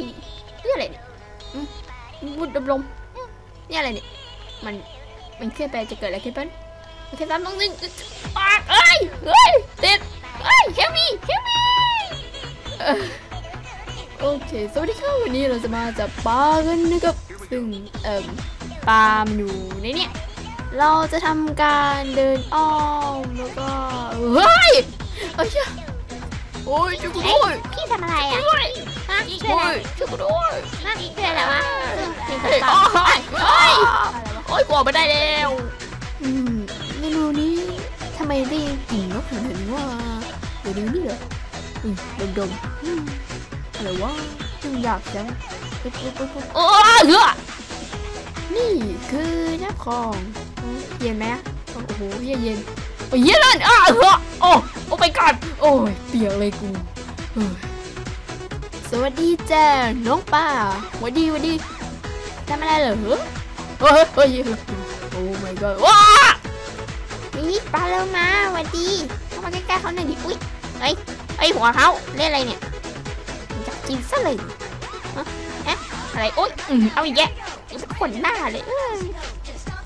นี่อะไรเนี่ยบุดดำลมนี่อะไรเนี่ยมันมันเคลื่อนไปจะเกิดอะไรขึ้นบ้างโอเคสามสองหนึ่งปากเอ้ยเฮ้ยติดเอ้ยเฮลมี่เฮลมี่โอเคสวัสดีครับวันนี้เราจะมาจับปลากันนะครับซึ่งเอ่มปลามันอยู่ในเนี้ยเราจะทำการเดินอ้อมแล้วก็เฮ้ยเอ้ยโอ้ยช่วยกูด้ย ทำอะไรอะด้วยฮะช่ช่วยอะไรวยช่วยกูด้วยฮะช่วยอะไรวะพี่เฮ้ยทำโอ้ต่อยโอ้ยโอ้ยกลัวไม่ได้แล้วอืมเมนูนี้ทำไมได้กลิ่นนกเห็นว่าเดี๋ยวดูนี่เหรออืมดมดมๆอืมอะไรวะยังอยากจังปุ๊บปุ๊บปุ๊บปุ๊บโอ้ยเหือนี่คือน้ำคลองอืมเย็นไหมอะโอ้โหเย็นเย็นโอ้ยเย็นเลยอะเหือโอ้โอ้ไปก่อนโอ้ยเปียกเลยกูเฮ้ย สวัสดีจ้าน้องป้าสวัสดีสวัสดีทำอะไรเหรอเฮ้ยเฮ้ยเฮ้ยโอ้ my god ว้านี่ปลาเร็วมาสวัสดีเข้ามาใกล้ๆเขาหน่อยดิอุ้ยเฮ้ยเฮ้ยหัวเขาเล่นอะไรเนี่ยอยากกินซะเลยฮะเอ๊ะอะไรโอ๊ยอืมเอาอีกแยะขนหน้าเลยเออ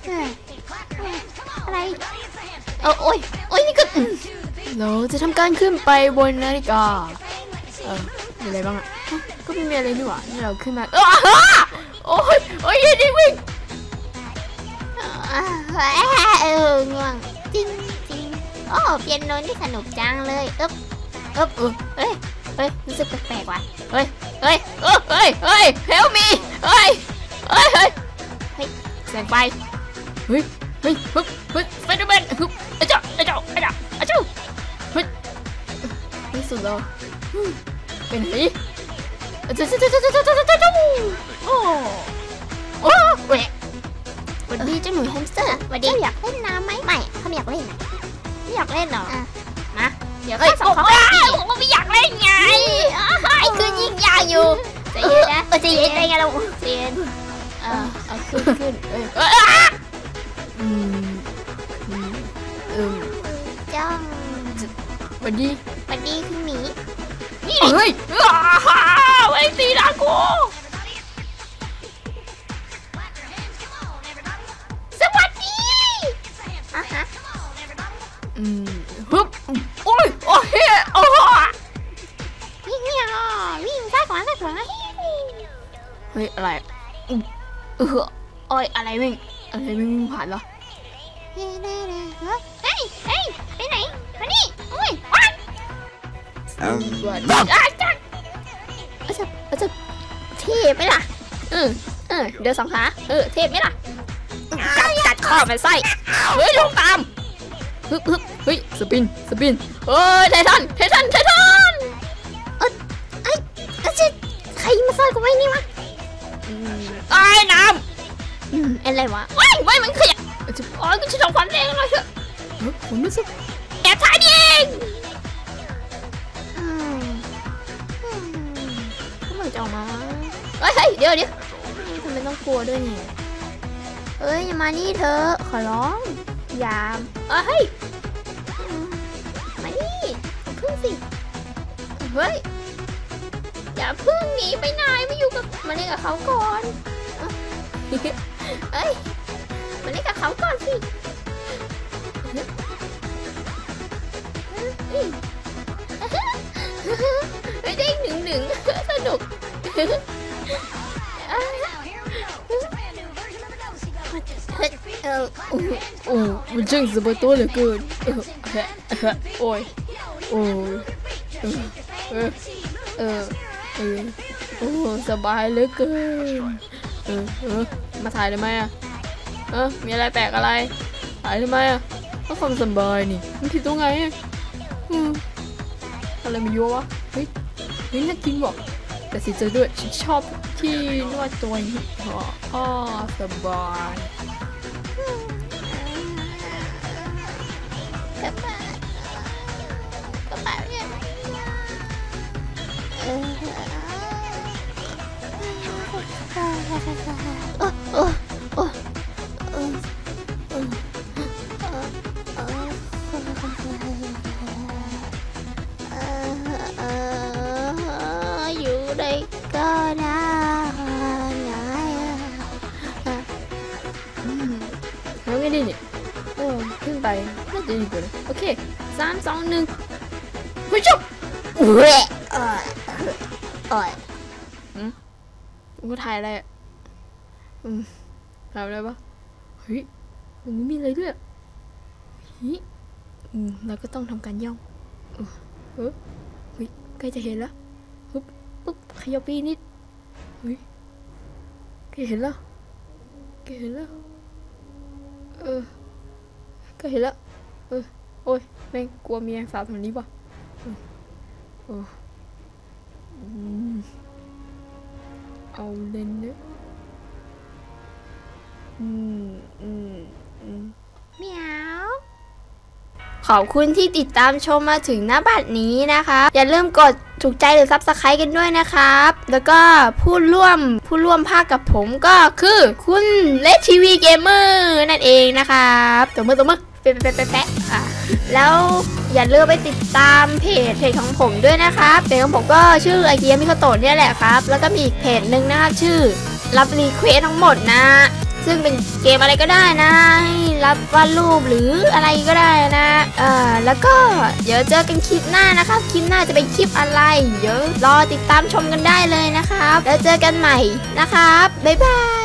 เออเอออะไรเออโอ๊ยโอ๊ยนี่ก็อืมเราจะทำการขึ้นไปบนนาฬิกาเออ มีอะไรบ้างอะก็ไม่มีอะไรนี่หว่านี่เราขึ้นมาอ้าฮะโอ้ยโอ้ยยิงวิ่งเออง่วงจริงจริงโอ้เปียโนนี่สนุกจังเลยเอ๊บเอ๊บเอ้ยเฮ้ยรู้สึกแปลกๆว่ะเฮ้ยเฮ้ยเออเฮ้ยเฮ้ย help me เฮ้ยเฮ้ยเฮ้ยเฮ้ยแสงไฟเฮ้ยเฮ้ยฮึบฮ้ยสไปดอร์แมนฮึบอาเจ้าอาเจ้าอาเจ้าอาเจ้าเฮ้ยที่สุดแล้วอืม เป็นสิโอ้โอ้แหวะวันดีเจ้าหนุ่ยโฮมสเตอร์วันนี้อยากเล่นน้ำไหมไม่เขาไม่อยากเล่นนะไม่อยากเล่นหรอมาเดี๋ยวก็สองเขาไม่อยากเล่นไงไอ้คือยิงยาอยู่ใจเย็นนะใจเย็นใจเย็นเราใจเย็นเออาขึ้นขึ้นเอออือจ้องวันนี้วันดีคือหมี เฮ้ยอ้าไอ้ตีดากูสวัสดีอะฮะอืมฮึบโอ้ยโอ้ยเฮ้ยโอ้วิ่งวิ่งอะวิ่งซ้ายขวาซ้ายขวาเฮ้ยอะไรอืมเออโอ้ยอะไรวิ่งอะไรวิ่งผ่านเหรอ อะจ้ะอาจารย์อาจารย์เทพไปล่ะเออเออเดี๋ยวสองขาเออเทพไหมล่ะกัดกัดข้อมันไส้เฮ้ยลงตามฮึบฮึบเฮ้ยสปินสปินเฮ้ยไททันไททันไททันเอ้ยจะใครมาซ่อนกูไว้นี่วะไอ้น้อืมอะไรวะำว้ายว้ายมันขยับจะอ๋อก็จะทำฟันแรงหน่อยเถอะผมไม่สุแอบถ่ายเอง ทำไมจะออกมาเฮ้ยเฮ้ยเดี๋ยวเดี๋ยวทำไมต้องกลัวด้วยเนี่ยเอ้ยอย่ามานี่เธอะขอร้องอยามเอ้ยเฮ้ยมานี่อย่าพึ่งสิเฮ้ยอย่าเพึ่งหนีไปไหนมาอยู่กับมาเล่นกับเขาก่อนเอ้ยมาเล่นกับเขาก่อนสิ นุกเออโอ้โอ้มันช่างสบายตัวเหลือเกินเออโอ้ยโอ้ยเออเออเออเออโอ้สบายเหลือเกินเออเออมาถ่ายทำไมอะเออมีอะไรแปลกอะไรถ่ายทำไมอะก็ความสบายนี่มันผิดตรงไหนอะอืมอะไรมายั่ววะเฮ้ยเฮ้ยน่ากินว่ะ แต่สิจะด้วยฉันชอบที่นวดตัวนี้อ๋ออ๋อสบายกระเป๋ากระเป๋าเนี่ยเออโอ้โอ้โอ้ นไปน่าจะดีกว่าโอเคสามสองหนึ่งเฮ้ยจบเว้ยเออเอ่อยกูถ่ายอะไรอะอืมถ่ายอะไรปะเฮ้ยมันไม่มีอะไรด้วยเฮ้ยอืมเราก็ต้องทำการย่องเออเออเฮ้ยใกล้จะเห็นแล้วปุ๊บปุ๊บขยับปีนิดเฮ้ยใกล้เห็นแล้วใกล้เห็นแล้วเออ กล้เห็นแล้วเออโอ้ยแม่งกลัวเมียสาวแถวนี้ป่ะเออเอออืมเอาเล่นเนอะอืมอืมอืมเหมียวขอบคุณที่ติดตามชมมาถึงหน้าบัดนี้นะคะ อย่าลืมกดถูกใจหรือซับสไครต์กันด้วยนะครับ แล้วก็ผู้ร่วมผู้ร่วมภาคกับผมก็คือคุณเลสทีวีเกมเมอร์นั่นเองนะครับตัวมือตัวมือแปะ แปะแปะแปะอะแล้วอย่าลืมไปติดตามเพจเพจของผมด้วยนะครับเพจของผมก็ชื่อไอเกียมิโคโตะเนี่ยแหละครับ แล้วก็มีอีกเพจหนึ่งนะครับชื่อรับรีเควสทั้งหมดนะ ซึ่งเป็นเกมอะไรก็ได้นะให้รับวาดรูปหรืออะไรก็ได้นะเอ่อแล้วก็เดี๋ยวเจอกันคลิปหน้านะครับคลิปหน้าจะเป็นคลิปอะไรเดี๋ยวรอติดตามชมกันได้เลยนะครับ แล้วเจอกันใหม่นะครับบ๊ายบาย